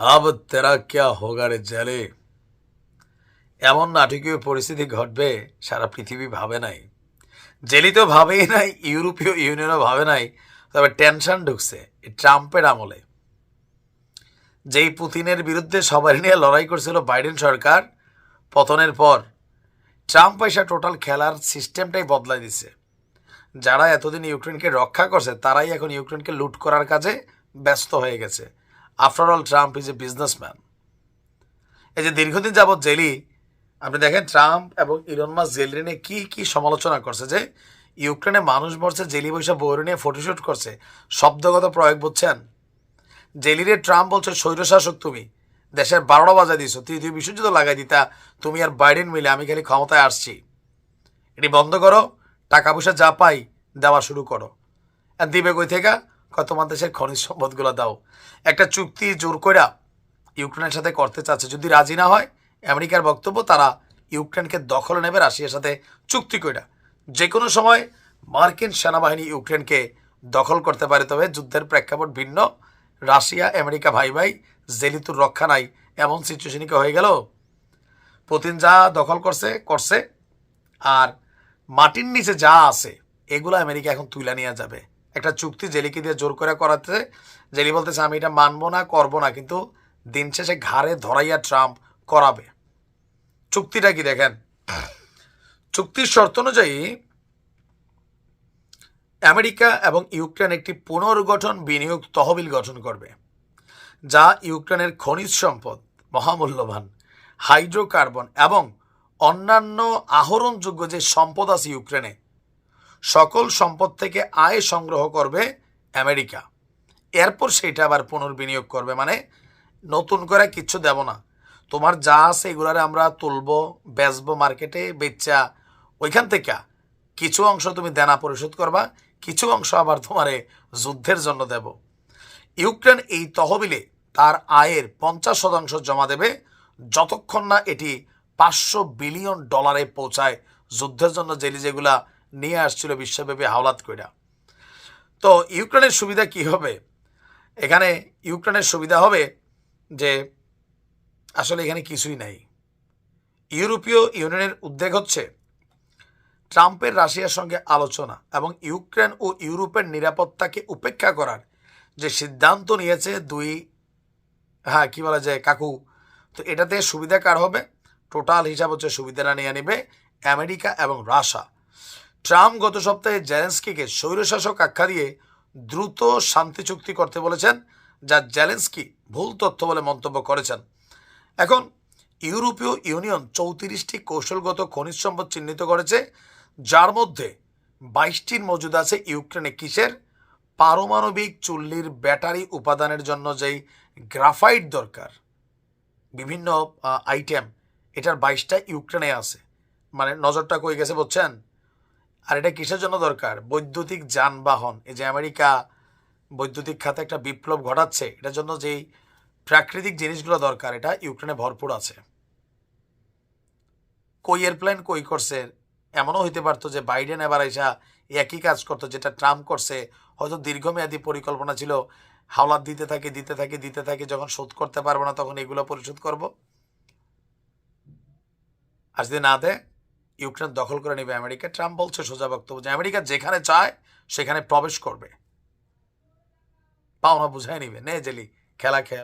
আব তেরা ক্যা হোগারে জেলে এমন নাটকীয় পরিস্থিতি ঘটবে, সারা পৃথিবী ভাবে নাই। জেলি তো ভাবেই নাই, ইউরোপীয় ইউনিয়নও ভাবে নাই, তবে টেনশন ঢুকছে ট্রাম্পের আমলে। যেই পুতিনের বিরুদ্ধে সবাই নিয়ে লড়াই করছিল বাইডেন সরকার, পতনের পর, ট্রাম্প পয়সা টোটাল খেলার সিস্টেমটাই বদলাই দিছে। যারা এতদিন ইউক্রেনকে রক্ষা করছে, তারাই এখন ইউক্রেনকে লুট করার কাজে ব্যস্ত হয়ে গেছে। After all Trump is a businessman এই যে দীর্ঘদিন যাবৎ জেলি, আপনি দেখেন ট্রাম্প এবং ইলন মাস জেলি নিয়ে কী কী সমালোচনা করছে যে ইউক্রেনে মানুষ মরছে, জেলি বৈশা বৌরে নিয়ে ফটোশ্যুট করছে, শব্দগত প্রয়োগ বুঝছেন? জেলিরে ট্রাম্প বলছে স্বৈরশাসক তুমি, দেশের বারোটা বাজায় দিছো তৃতীয় বিশ্বযুদ্ধ লাগাই দিতা, তুমি আর বাইডেন মিলে আমি খালি ক্ষমতায় আসছি। এটি বন্ধ করো, টাকা পয়সা যা পাই দেওয়া শুরু করো। আর দিবে কই থেকে তোমার দেশের খনিজ সম্পদগুলো দাও। একটা চুক্তি জোর কইরা ইউক্রেনের সাথে করতে চাচ্ছে। যদি রাজি না হয়, আমেরিকার বক্তব্য, তারা ইউক্রেনকে দখলে নেবে, রাশিয়ার সাথে চুক্তি কইরা। যে কোনো সময় মার্কিন সেনাবাহিনী ইউক্রেনকে দখল করতে পারে, তবে যুদ্ধের প্রেক্ষাপট ভিন্ন। রাশিয়া, আমেরিকা ভাই ভাই জেলিতুর রক্ষা নাই, এমন সিচুয়েশনই হয়ে গেল? পুতিন যা দখল করছে করছে, আর মাটির নিচে যা আছে, এগুলো আমেরিকা এখন তুলে নিয়ে যাবে। একটা চুক্তি জেলিকে দিয়ে জোর করে করাতে, জেলি বলতেছে, আমি এটা মানবো না, করব না। কিন্তু দিন শেষে ঘাড়ে ধরাইয়া ট্রাম্প করাবে। চুক্তিটা কি দেখেন? চুক্তির শর্ত অনুযায়ী আমেরিকা এবং ইউক্রেন একটি পুনর্গঠন বিনিয়োগ তহবিল গঠন করবে, যা ইউক্রেনের খনিজ সম্পদ, মহামূল্যবান হাইড্রোকার্বন এবং অন্যান্য আহরণযোগ্য যে সম্পদ আছে ইউক্রেনে সকল সম্পদ থেকে আয় সংগ্রহ করবে আমেরিকা। এরপর সেটা আবার পুনর্বিনিয়োগ করবে মানে নতুন করে কিচ্ছু দেব না। তোমার যা আছে এগুলারে আমরা তুলবো, বেচবো মার্কেটে, বেচা। ওইখান থেকে কিছু অংশ তুমি দেনা পরিশোধ করবা, কিছু অংশ আবার তোমারে যুদ্ধের জন্য দেব। ইউক্রেন এই তহবিলে তার আয়ের পঞ্চাশ শতাংশ জমা দেবে, যতক্ষণ না এটি পাঁচশো বিলিয়ন ডলারে পৌঁছায় যুদ্ধের জন্য জেলি যেগুলা নিয়ে আসছিল বিশ্বব্যাপী হাওলাত কইরা। তো ইউক্রেনের সুবিধা কি হবে? এখানে ইউক্রেনের সুবিধা হবে যে আসলে এখানে কিছুই নাই। ইউরোপীয় ইউনিয়নের উদ্বেগ হচ্ছে ট্রাম্পের রাশিয়ার সঙ্গে আলোচনা এবং ইউক্রেন ও ইউরোপের নিরাপত্তাকে উপেক্ষা করার যে সিদ্ধান্ত নিয়েছে দুই হ্যাঁ কী বলা যায় কাকু? তো এটাতে সুবিধা কার হবে? টোটাল হিসাব হচ্ছে সুবিধাটা নিয়ে নেবে আমেরিকা এবং রাশা ট্রাম্প গত সপ্তাহে জেলেন্সকিকে স্বৈরশাসক আখ্যা দিয়ে দ্রুত শান্তি চুক্তি করতে বলেছেন, যা জেলেন্সকি ভুল তথ্য বলে মন্তব্য করেছেন। এখন, ইউরোপীয় ইউনিয়ন চৌত্রিশটি কৌশলগত খনিজ সম্পদ চিহ্নিত করেছে, যার মধ্যে বাইশটির মজুদ আছে ইউক্রেনে কিসের? পারমাণবিক চুল্লির ব্যাটারি উপাদানের জন্য যেই গ্রাফাইট দরকার। বিভিন্ন আইটেম এটার বাইশটা ইউক্রেনে আছে। মানে নজরটা কই গেছে বুঝছেন? আর এটা কিসের জন্য দরকার? বৈদ্যুতিক যানবাহন। এই যে আমেরিকা বৈদ্যুতিক খাতে একটা বিপ্লব ঘটাচ্ছে, এটার জন্য যেই প্রাকৃতিক জিনিসগুলো দরকার, এটা ইউক্রেনে ভরপুর আছে। কই এয়ারপ্লেন কই করছে? এমনও হইতে পারতো যে বাইডেন এবার এসা একই কাজ করতো, যেটা ট্রাম্প করছে। হয়তো দীর্ঘমেয়াদী পরিকল্পনা ছিল, হাওলাত দিতে থাকে দিতে থাকে দিতে থাকে, যখন শোধ করতে পারব না তখন এগুলো পরিশোধ করব। আর যদি না দেয় ইউক্রেন দখল করে নেবে আমেরিকা। ট্রাম্প বলছে, সোজা বক্তব্য যে আমেরিকা যেখানে চায়, সেখানে প্রবেশ করবে। পাওনা বুঝাই নিবে। নে জেলি, খেলা খেল।